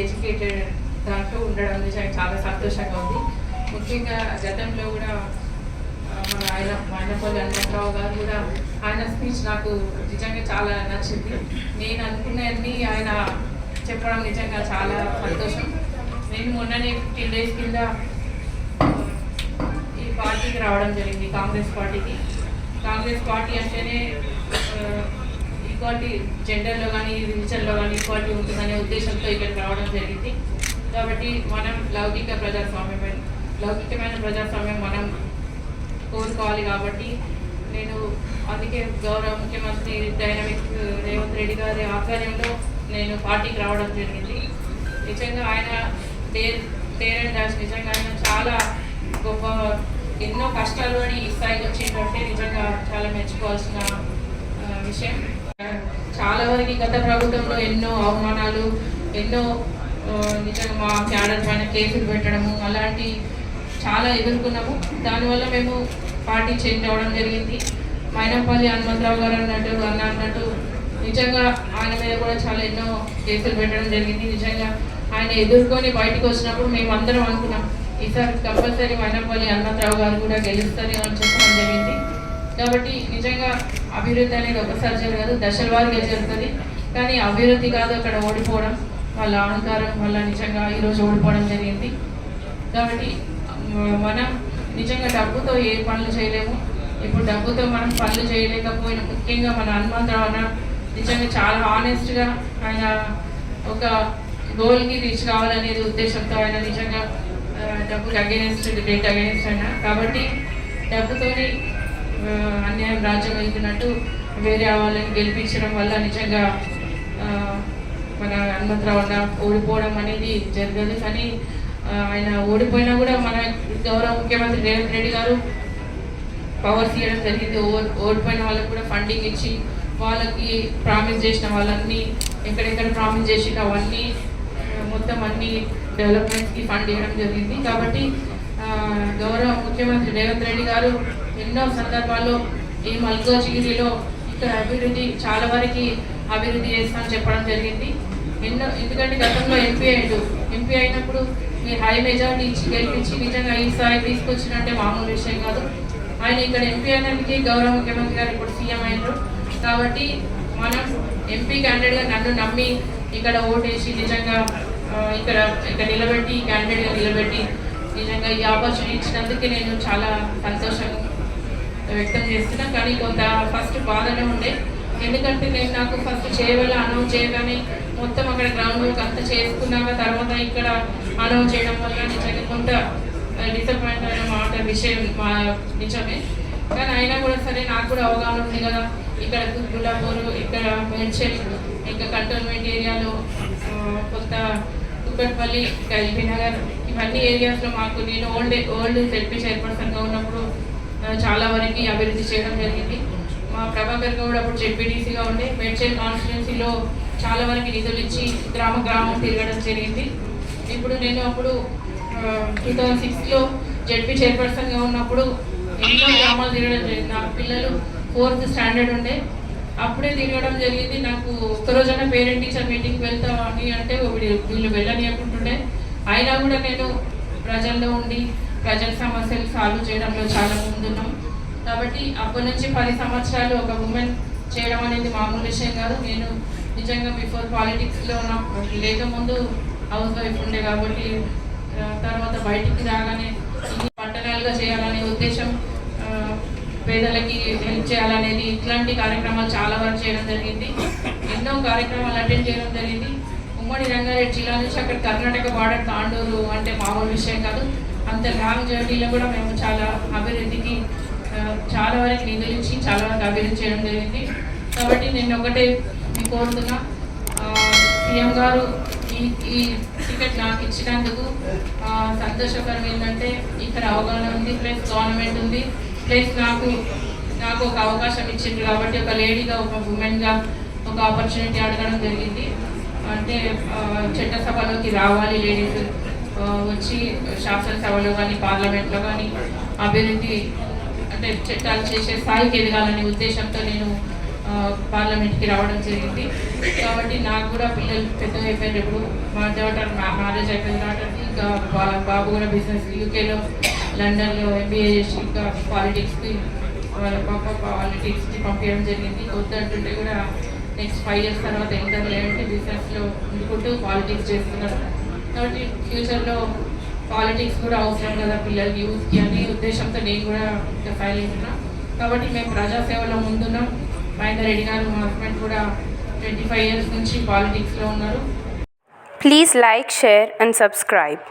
Educated దాంట్లో ఉండడం నిజంగా చాలా సంతోషంగా ఉంది. ముఖ్యంగా గతంలో కూడా మన ఆయన మైనపల్లి అన్నట్రావు గారు కూడా ఆయన స్పీచ్ నాకు నిజంగా చాలా నచ్చింది. నేను అనుకున్నవన్నీ ఆయన చెప్పడం నిజంగా చాలా సంతోషం. నేను మొన్ననే ఫిఫ్టీన్ డేస్ కింద ఈ పార్టీకి రావడం జరిగింది కాంగ్రెస్ పార్టీకి. కాంగ్రెస్ పార్టీ అంటేనే ఈక్వాలిటీ జెండర్లో కానీ రిలీజన్లో కానీ ఈక్వాలిటీ ఉంటుందనే ఉద్దేశంతో ఇక్కడికి రావడం జరిగింది. కాబట్టి మనం లౌకిక ప్రజాస్వామ్యం లౌకికమైన ప్రజాస్వామ్యం మనం కోరుకోవాలి కాబట్టి నేను అందుకే గౌరవ ముఖ్యమంత్రి డైనమిక్ రేవంత్ రెడ్డి గారి ఆధ్వర్యంలో నేను పార్టీకి రావడం జరిగింది. నిజంగా ఆయన తేర్ డేర్ అండ్ నిజంగా ఆయన చాలా గొప్ప ఎన్నో కష్టాలు అని ఈ స్థాయికి వచ్చిందంటే నిజంగా చాలా మెచ్చుకోవాల్సిన విషయం. చాలా వరకు గత ప్రభుత్వంలో ఎన్నో అవమానాలు ఎన్నో నిజంగా మా క్యాడర్ పైన కేసులు పెట్టడము అలాంటి చాలా ఎదుర్కొన్నాము. దానివల్ల మేము పార్టీ చేంజ్ అవ్వడం జరిగింది. మైనంపల్లి హనుమంతరావు గారు అన్నట్టు అన్న అన్నట్టు నిజంగా ఆయన మీద కూడా చాలా ఎన్నో కేసులు పెట్టడం జరిగింది. నిజంగా ఆయన ఎదుర్కొని బయటకు వచ్చినప్పుడు మేము అందరం అనుకున్నాం ఈసారి కంపల్సరీ మైనంపల్లి హనుమంతరావు గారు కూడా గెలుస్తారు అని చెప్పడం జరిగింది. కాబట్టి నిజంగా అభివృద్ధి అనేది ఒకసారి జరగదు దశల వారిగా జరుగుతుంది. కానీ అభివృద్ధి కాదు అక్కడ ఓడిపోవడం వాళ్ళ అహంకారం వల్ల నిజంగా ఈరోజు ఓడిపోవడం జరిగింది. కాబట్టి మనం నిజంగా డబ్బుతో ఏ పనులు చేయలేము. ఇప్పుడు డబ్బుతో మనం పనులు చేయలేకపోయినా ముఖ్యంగా మన హనుమంతరావు అన్న నిజంగా చాలా ఆనెస్ట్గా ఆయన ఒక గోల్కి రీచ్ కావాలనేది ఉద్దేశంతో ఆయన నిజంగా డబ్బుకి అగేనెస్ట్ డేట్ అగేనెస్ట్ అయినా కాబట్టి డబ్బుతోని అన్యాయం రాజ్యం వెళ్తున్నట్టు వేరే వాళ్ళని గెలిపించడం వల్ల నిజంగా మన హనుమంతరావు అన్న ఓడిపోవడం అనేది జరగదు. కానీ ఆయన ఓడిపోయినా కూడా మన గౌరవ ముఖ్యమంత్రి రేవంత్ రెడ్డి గారు పవర్స్ ఇవ్వడం జరిగింది. ఓ- ఓడిపోయిన వాళ్ళకి కూడా ఫండింగ్ ఇచ్చి వాళ్ళకి ప్రామిస్ చేసిన వాళ్ళన్నీ ఎక్కడెక్కడ ప్రామిస్ చేసిన అవన్నీ మొత్తం అన్ని డెవలప్మెంట్స్కి ఫండ్ ఇవ్వడం జరిగింది. కాబట్టి గౌరవ ముఖ్యమంత్రి రేవంత్ రెడ్డి గారు ఎన్నో సందర్భాల్లో ఈ మల్కోజిగిరిలో ఇక్కడ అభివృద్ధి చాలా వరకు అభివృద్ధి చేస్తామని చెప్పడం జరిగింది. ఎన్నో ఎందుకంటే గతంలో ఎంపీ అయ్యాడు. ఎంపీ అయినప్పుడు మీరు హై మెజారిటీ ఇచ్చి గెలిపించి నిజంగా ఈ స్థాయి తీసుకొచ్చినట్టే మామూలు విషయం కాదు. ఆయన ఇక్కడ ఎంపీ అయినందుకే గౌరవ ముఖ్యమంత్రి గారు ఇప్పుడు సీఎం అయినారు. కాబట్టి మనం ఎంపీ క్యాండిడేట్గా నన్ను నమ్మి ఇక్కడ ఓటేసి నిజంగా ఇక్కడ ఇక్కడ నిలబెట్టి క్యాండిడేట్గా నిలబెట్టి నిజంగా ఈ ఆపర్చునిటీ ఇచ్చినందుకే నేను చాలా సంతోషం వ్యక్తం చేస్తున్నా. కానీ కొంత ఫస్ట్ బాధనే ఉండే. ఎందుకంటే నేను నాకు ఫస్ట్ చేయవల్ల అనౌన్స్ చేయగానే మొత్తం అక్కడ గ్రౌండ్ వర్క్ అంతా చేసుకున్నాక తర్వాత ఇక్కడ అనౌన్స్ చేయడం వల్ల నిజంగా కొంత డిసప్పాయింట్ అయిన మాట విషయం మా నిజమే. కానీ అయినా కూడా సరే నాకు కూడా అవగాహన ఉంది కదా. ఇక్కడ గులాపూర్ ఇక్కడ మెన్షన్ ఇంకా కంటోన్మెంట్ ఏరియాలో కొంత కూకట్పల్లి ఇంకా ఎల్బీ నగర్ ఇవన్నీ ఏరియాస్లో మాకు నేను ఓల్డ్ ఓల్డ్ జెడ్పీ చైర్పర్సన్గా ఉన్నప్పుడు చాలా వరకు అభివృద్ధి చేయడం జరిగింది. మా ప్రభాకర్ గౌడ్ అప్పుడు జెడ్పీటీసీగా ఉండే మేడ్చల్ కాన్స్టిట్యున్సీలో చాలా వరకు నిధులు ఇచ్చి గ్రామ గ్రామం తిరగడం జరిగింది. ఇప్పుడు నేను అప్పుడు టూ థౌజండ్ సిక్స్లో జెడ్పీ చైర్పర్సన్గా ఉన్నప్పుడు ఎన్నో గ్రామాలు తిరగడం జరిగింది. నా పిల్లలు ఫోర్త్ స్టాండర్డ్ ఉండే. అప్పుడే తిరగడం జరిగింది. నాకు ఒక్కరోజైనా పేరెంట్ టీచర్ మీటింగ్కి వెళ్తావా అని అంటే వీళ్ళు వెళ్ళని అనుకుంటుండే అయినా కూడా నేను ప్రజల్లో ఉండి ప్రజల సమస్యలు సాల్వ్ చేయడంలో చాలా ముందున్నాం. కాబట్టి అప్పటి నుంచి పది సంవత్సరాలు ఒక ఉమెన్ చేయడం అనేది మామూలు విషయం కాదు. నేను నిజంగా బిఫోర్ పాలిటిక్స్లో ఉన్న లేకముందు హౌస్ వైఫ్ ఉండే కాబట్టి తర్వాత బయటికి రాగానే పట్టణాలుగా చేయాలనే ఉద్దేశం పేదలకి హెల్ప్ చేయాలనేది ఇట్లాంటి కార్యక్రమాలు చాలా వరకు చేయడం జరిగింది. ఎన్నో కార్యక్రమాలు అటెండ్ చేయడం జరిగింది. ఉమ్మడి రంగారెడ్డి జిల్లా నుంచి అక్కడ కర్ణాటక బార్డర్ తాండూరు అంటే మామూలు విషయం కాదు. అంత లాంగ్ జర్నీలో కూడా మేము చాలా అభివృద్ధికి చాలా వరకు నిధులు ఇచ్చి చాలా వరకు అభివృద్ధి చేయడం జరిగింది. కాబట్టి నేను ఒకటే కోరుతున్నా. సీఎం గారు ఈ ఈ టికెట్ నాకు ఇచ్చినందుకు సంతోషకరం ఏంటంటే ఇక్కడ అవగాహన ఉంది ప్లస్ గవర్నమెంట్ ఉంది. ప్లస్ నాకు నాకు ఒక అవకాశం ఇచ్చింది కాబట్టి ఒక లేడీగా ఒక ఉమెన్గా ఒక ఆపర్చునిటీ అడగడం జరిగింది. అంటే చట్టసభలోకి రావాలి లేడీస్ వచ్చి శాసనసభలో కానీ పార్లమెంట్లో కానీ అభివృద్ధి అంటే చట్టాలు చేసే స్థాయికి ఎదగాలనే ఉద్దేశంతో నేను పార్లమెంట్కి రావడం జరిగింది. కాబట్టి నాకు కూడా పిల్లలు పెద్ద అయిపోయినప్పుడు మా డాటర్ మ్యారేజ్ అయిపోయిన డాటర్కి ఇంకా బాబు కూడా బిజినెస్ యూకేలో లండన్లో ఎంబీఏ చేసి ఇంకా పాలిటిక్స్కి వాళ్ళ పాప పాలిటిక్స్కి పంపించడం జరిగింది. వద్దంటుంటే కూడా నెక్స్ట్ ఫైవ్ ఇయర్స్ తర్వాత వెళ్తారు లేదంటే బిజినెస్లో ఉండుకుంటూ పాలిటిక్స్ చేస్తున్నారు. కాబట్టి ఫ్యూచర్లో పాలిటిక్స్ కూడా అవసరం కదా పిల్లలకి యూత్కి అనే ఉద్దేశంతో నేను కూడా ఇంకా సైలెంట్ కాబట్టి మేము ప్రజాసేవలో ముందున్నాం. మహేందర్ రెడ్డి గారు మా హస్బెండ్ కూడా ట్వంటీ ఫైవ్ ఇయర్స్ నుంచి పాలిటిక్స్లో ఉన్నారు. Please like share and subscribe